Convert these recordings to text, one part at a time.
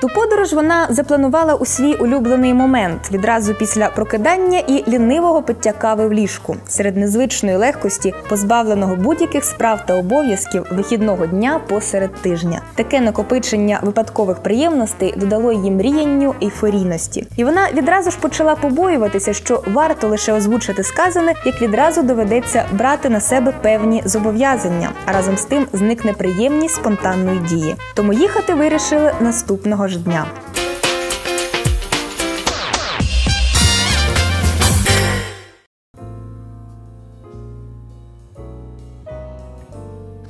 Ту подорож вона запланувала у свій улюблений момент відразу після прокидання і лінивого пиття кави в ліжку серед незвичної легкості, позбавленого будь-яких справ та обов'язків вихідного дня посеред тижня. Таке накопичення випадкових приємностей додало її мріянню ейфорійності, і вона відразу ж почала побоюватися, що варто лише озвучити сказане, як відразу доведеться брати на себе певні зобов'язання, а разом з тим зникне приємність спонтанної дії. Тому їхати вирішили наступного ж дня.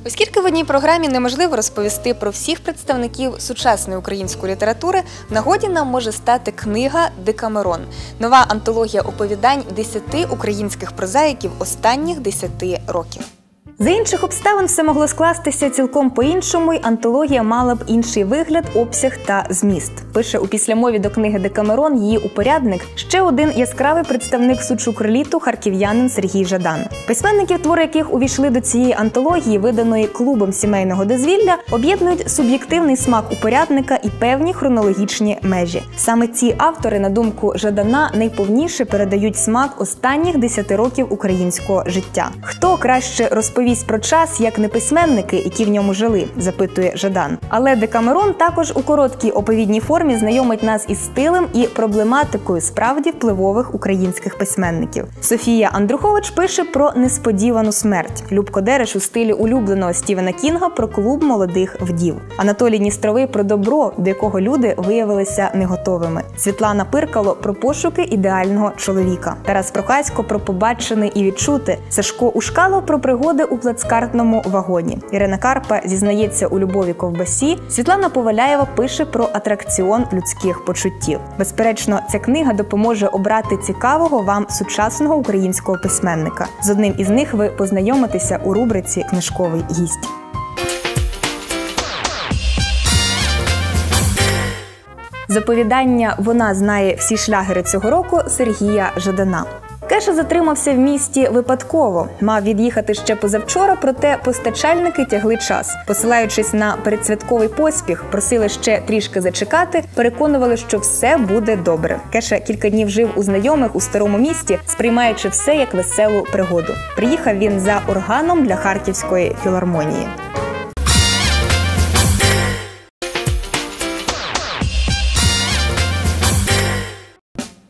Оскільки в одній програмі неможливо розповісти про всіх представників сучасної української літератури, нагоді нам може стати книга Декамерон, нова антологія оповідань десяти українських прозаїків останніх десяти років. За інших обставин все могло скластися цілком по-іншому, й антологія мала б інший вигляд, обсяг та зміст. Пише у післямові до книги Декамерон її упорядник ще один яскравий представник сучукрліту харків'янин Сергій Жадан. Письменників, твори яких увійшли до цієї антології, виданої клубом сімейного дозвілля, об'єднують суб'єктивний смак упорядника і певні хронологічні межі. Саме ці автори, на думку Жадана, найповніше передають смак останніх десяти років українського життя. Хто краще розповість про час, як не письменники, які в ньому жили, запитує Жадан. Але Декамерон також у короткій оповідній формі знайомить нас із стилем і проблематикою справді впливових українських письменників. Софія Андрухович пише про несподівану смерть. Любко Дереш у стилі улюбленого Стівена Кінга про клуб молодих вдів. Анатолій Ністровий про добро, до якого люди виявилися не готовими. Світлана Пиркало про пошуки ідеального чоловіка. Тарас Прохасько про побачене і відчути. Сашко Ушкало про пригоди у плацкартному вагоні. Ірина Карпа зізнається у любові ковбасі. Світлана Поваляєва пише про атракціон людських почуттів. Безперечно, ця книга допоможе обрати цікавого вам сучасного українського письменника. З одним із них ви познайомитеся у рубриці Книжковий гість. Заповідання Вона знає всі шлягери цього року Сергія Жадана. Кеша затримався в місті випадково. Мав від'їхати ще позавчора, проте постачальники тягли час, посилаючись на передсвятковий поспіх, просили ще трішки зачекати, переконували, що все буде добре. Кеша кілька днів жив у знайомих у старому місті, сприймаючи все як веселу пригоду. Приїхав він за органом для харківської філармонії.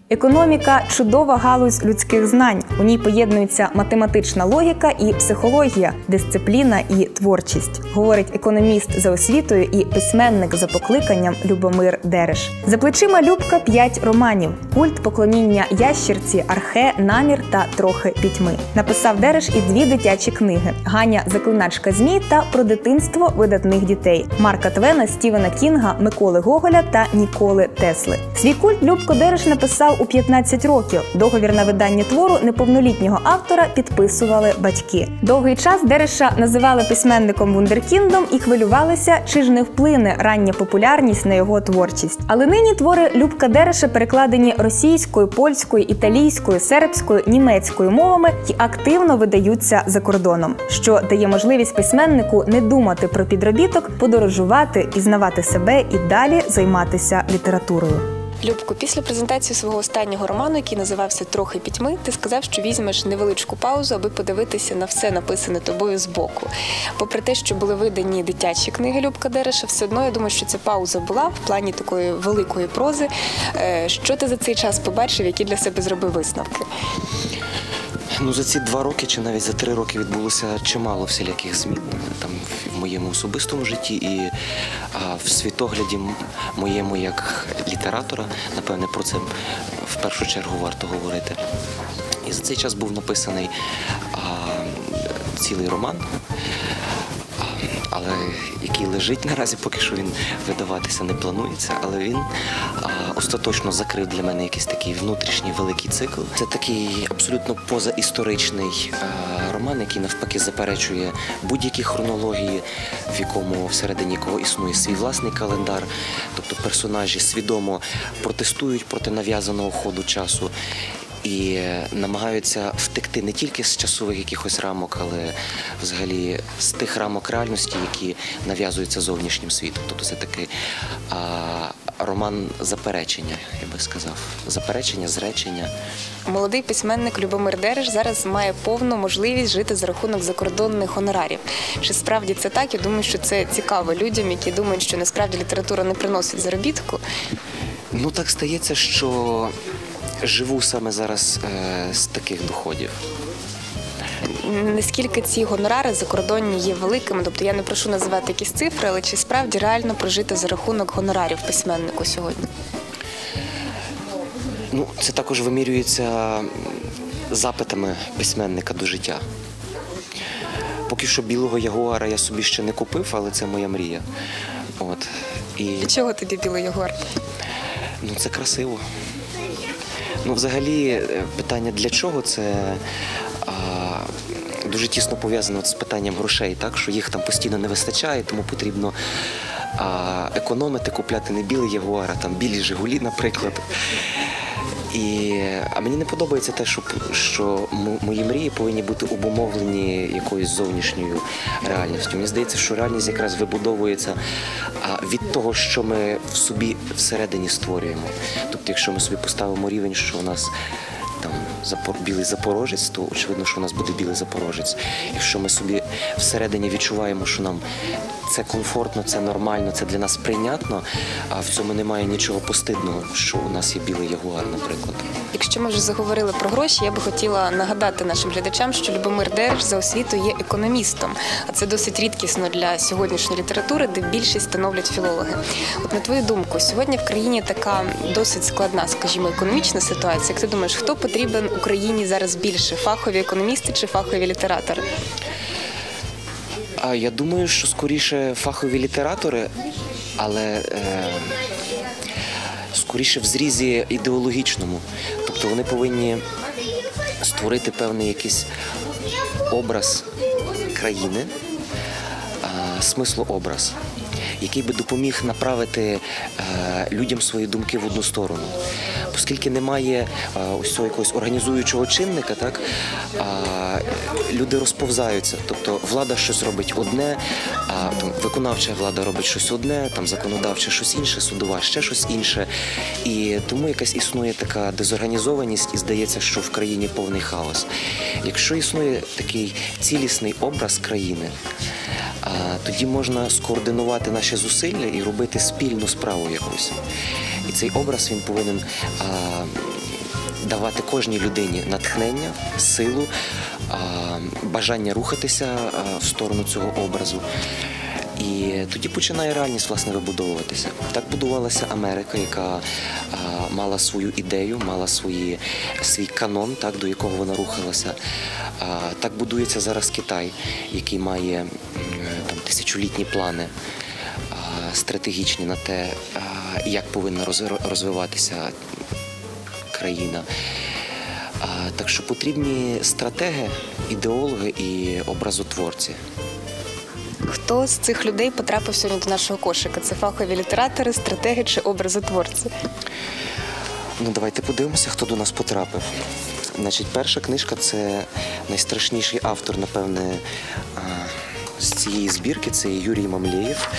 Економіка чудова галузь людських знань. У ній поєднується математична логіка і психологія, дисципліна і творчість, говорить економіст за освітою і письменник за покликанням Любомир Дереш. За плечима Любка п'ять романів: культ поклоніння ящірці, архе, намір та трохи пітьми. Написав Дереш і дві дитячі книги: Ганя, заклиначка змій та про дитинство видатних дітей Марка Твена, Стівена Кінга, Миколи Гоголя та Ніколи Тесли. Свій культ Любко Дереш написав у 15 років. Договір на видання твору неповнолітнього автора підписували батьки. Довгий час Дереша називали письменником вундеркіндом і хвилювалися, чи ж не вплине рання популярність на його творчість. Але нині твори Любка Дереша перекладені російською, польською, італійською, сербською, німецькою мовами і активно видаються за кордоном, що дає можливість письменнику не думати про підробіток, подорожувати, пізнавати себе і далі займатися літературою. Любко, після презентації свого останнього роману, який називався Трохи пітьми, ти сказав, що візьмеш невеличку паузу, аби подивитися на все написане тобою збоку. Попри те, що були видані дитячі книги Любка Дереша, все одно я думаю, що ця пауза була в плані такої великої прози. Е, Що ти за цей час побачив, які для себе зробив висновки? Ну, за ці два роки чи навіть за три роки відбулося чимало всіляких змін там в моєму особистому житті і а, в світогляді моєму як літератора. Напевне, про це в першу чергу варто говорити. І за цей час був написаний а, цілий роман. Але який лежить наразі, поки що він видаватися не планується, але він остаточно закрив для мене якийсь такий внутрішній великий цикл. Це такий абсолютно позаісторичний роман, який навпаки заперечує будь-які хронології, в якому всередині кого існує свій власний календар. Тобто персонажі свідомо протестують проти нав'язаного ходу часу. і е, намагаються втекти не тільки з часових якихось рамок, але взагалі з тих рамок реальності, які нав'язуються зовнішнім світом. Тобто це такий роман заперечення, я би сказав. Заперечення, зречення. Молодий письменник Любомир Дереш зараз має повну можливість жити за рахунок закордонних гонорарів. Чи справді це так? Я думаю, що це цікаво людям, які думають, що насправді література не приносить заробітку. Ну так стається, що живу саме зараз е, з таких доходів. Наскільки ці гонорари закордонні є великими? Тобто я не прошу називати якісь цифри, але чи справді реально прожити за рахунок гонорарів письменнику сьогодні? Ну, це також вимірюється запитами письменника до життя. Поки що білого ягуара я собі ще не купив, але це моя мрія. От. І чого тобі білий ягуар? ну, це красиво. Ну, взагалі, е, питання для чого це а, дуже тісно пов'язано з питанням грошей, так? що їх там постійно не вистачає, тому потрібно а, економити, купляти не білий ягуар, а там білі Жигулі, наприклад. І, а мені не подобається те, що, що мої мрії повинні бути обумовлені якоюсь зовнішньою реальністю. Мені здається, що реальність якраз вибудовується від того, що ми в собі всередині створюємо. Тобто, якщо ми собі поставимо рівень, що у нас білий запорожець, то очевидно, що у нас буде білий запорожець. Якщо ми собі всередині відчуваємо, що нам це комфортно, це нормально, це для нас прийнятно, а в цьому немає нічого постидного, що у нас є білий ягуар, наприклад. Якщо ми вже заговорили про гроші, я би хотіла нагадати нашим глядачам, що Любомир Дереш за освітою є економістом, а це досить рідкісно для сьогоднішньої літератури, де більшість становлять філологи. От на твою думку, сьогодні в країні така досить складна, скажімо, економічна ситуація. Як ти думаєш, хто потрібен Україні зараз більше фахові економісти чи фахові літератори? А я думаю, що скоріше фахові літератори, але е, скоріше в зрізі ідеологічному. Тобто вони повинні створити певний якийсь образ країни, е, смислообраз, який би допоміг направити е, людям свої думки в одну сторону. Оскільки немає е, ось цього якогось організуючого чинника, так люди розповзаються. Тобто влада щось робить одне, а виконавча влада робить щось одне, там законодавча щось інше, судова ще щось інше. І тому якась існує така дезорганізованість, і здається, що в країні повний хаос. Якщо існує такий цілісний образ країни, тоді можна скоординувати наші зусилля і робити спільну справу якусь. І цей образ він повинен давати кожній людині натхнення, силу, бажання рухатися в сторону цього образу. І тоді починає реальність власне вибудовуватися. Так будувалася Америка, яка а, мала свою ідею, мала свої, свій канон, так, до якого вона рухалася. А, так будується зараз Китай, який має тисячолітні плани стратегічні на те, як повинна розвиватися країна. Так що потрібні стратеги, ідеологи і образотворці. Хто з цих людей потрапив сьогодні до нашого кошика? Це фахові літератори, стратеги чи образотворці? Ну, давайте подивимося, хто до нас потрапив. Значить, перша книжка це найстрашніший автор, напевне, а, з цієї збірки це Юрій Мамлєєв.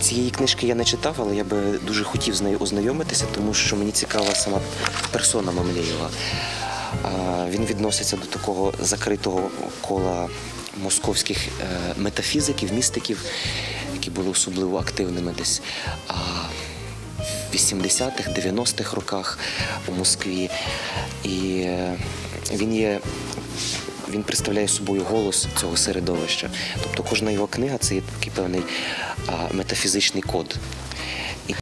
Цієї книжки я не читав, але я би дуже хотів з нею ознайомитися, тому що мені цікава сама персона Мамлєєва. Він відноситься до такого закритого кола московських е, метафізиків, містиків, які були особливо активними десь. В 80-х, 90-х роках у Москві. І е, він є. Він представляє собою голос цього середовища. Тобто кожна його книга це є такий певний метафізичний код.